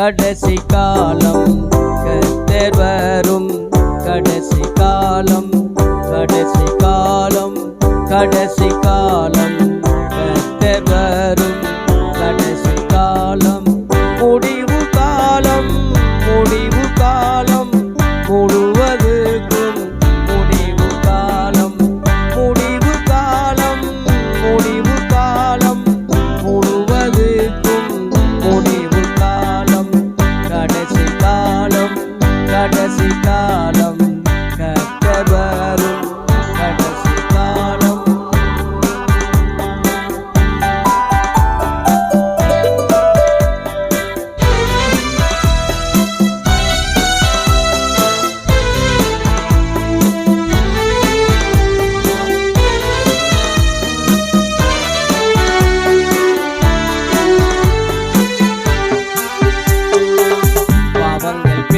கடைசி காலம் கத்தர் வரும். கடைசி காலம் கடைசி காலம் கடைசி காலம் கத்தர் வரும்.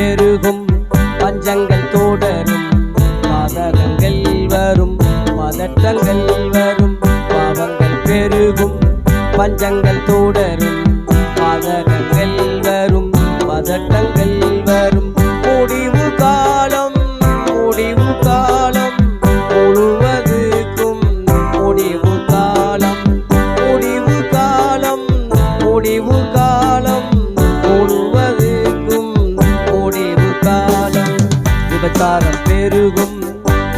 பெருகும் பஞ்சங்கள் தொடரும். பாதகங்கள் வரும். பதட்டங்கள் வரும். பாவங்கள் பெருகும். பஞ்சங்கள் தொடரும். பாதகங்கள் வரும். பதட்டங்கள் வரும். முடிவு காலம் முடிவு காலம். முழுவதுக்கும் முடிவு காலம். முடிவு காலம் முடிவு காலம்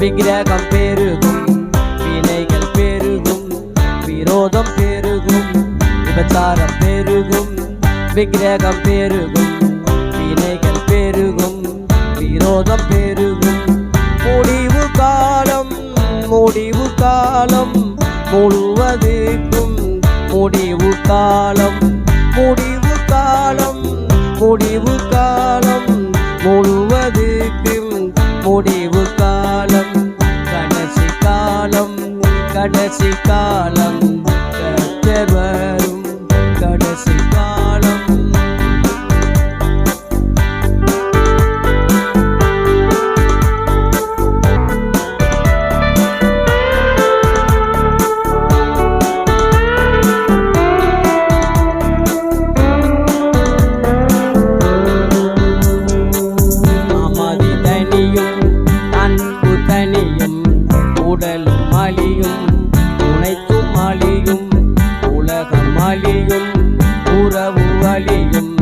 விக்கிரகம் பெருகும். வினைகள் பெருகும். விரோதம் பெருகும். விபச்சாரம் பெருகும். விக்கிரகம் பெருகும். வினைகள் பெருகும். விரோதம் பெருகும். முடிவு காலம் முடிவு காலம் முழுவதுக்கும் முடிவு காலம் முடிவு காலம் முடிவு காலம். உடலும் அழியும் துணைக்கும் அழியும் உலகம் அழியும் உறவு அழியும்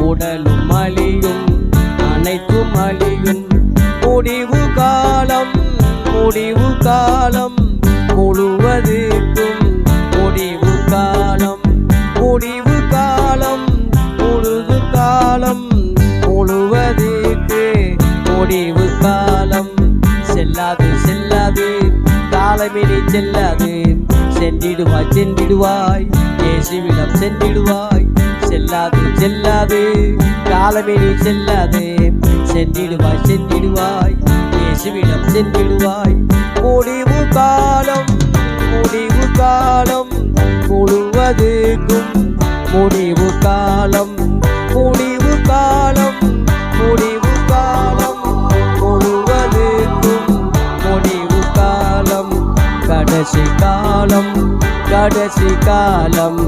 உடலும் அழியும் அனைத்தும் அழியும். முடிவு காலம் முடிவு காலம். விடுவாய் சென்றிடுவாய். இயேசுவிடம் சென்றிடுவாய். செல்லாது செல்லாது. காலமே நீ செல்லாது. சென்றிடுவாய் சென்றிடுவாய். இயேசுவிடம் சென்றிடுவாய். முடிவு காலம் முடிவு காலம். முழுவதுக்கும் முடிவு காலம். கடைசி காலம் கடைசி காலம்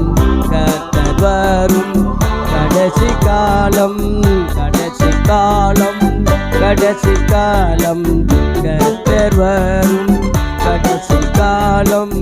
கத்தர் வரும் கடைசி காலம் கடைசி காலம் கடைசி காலம் கத்தர் வரும் கடைசி காலம்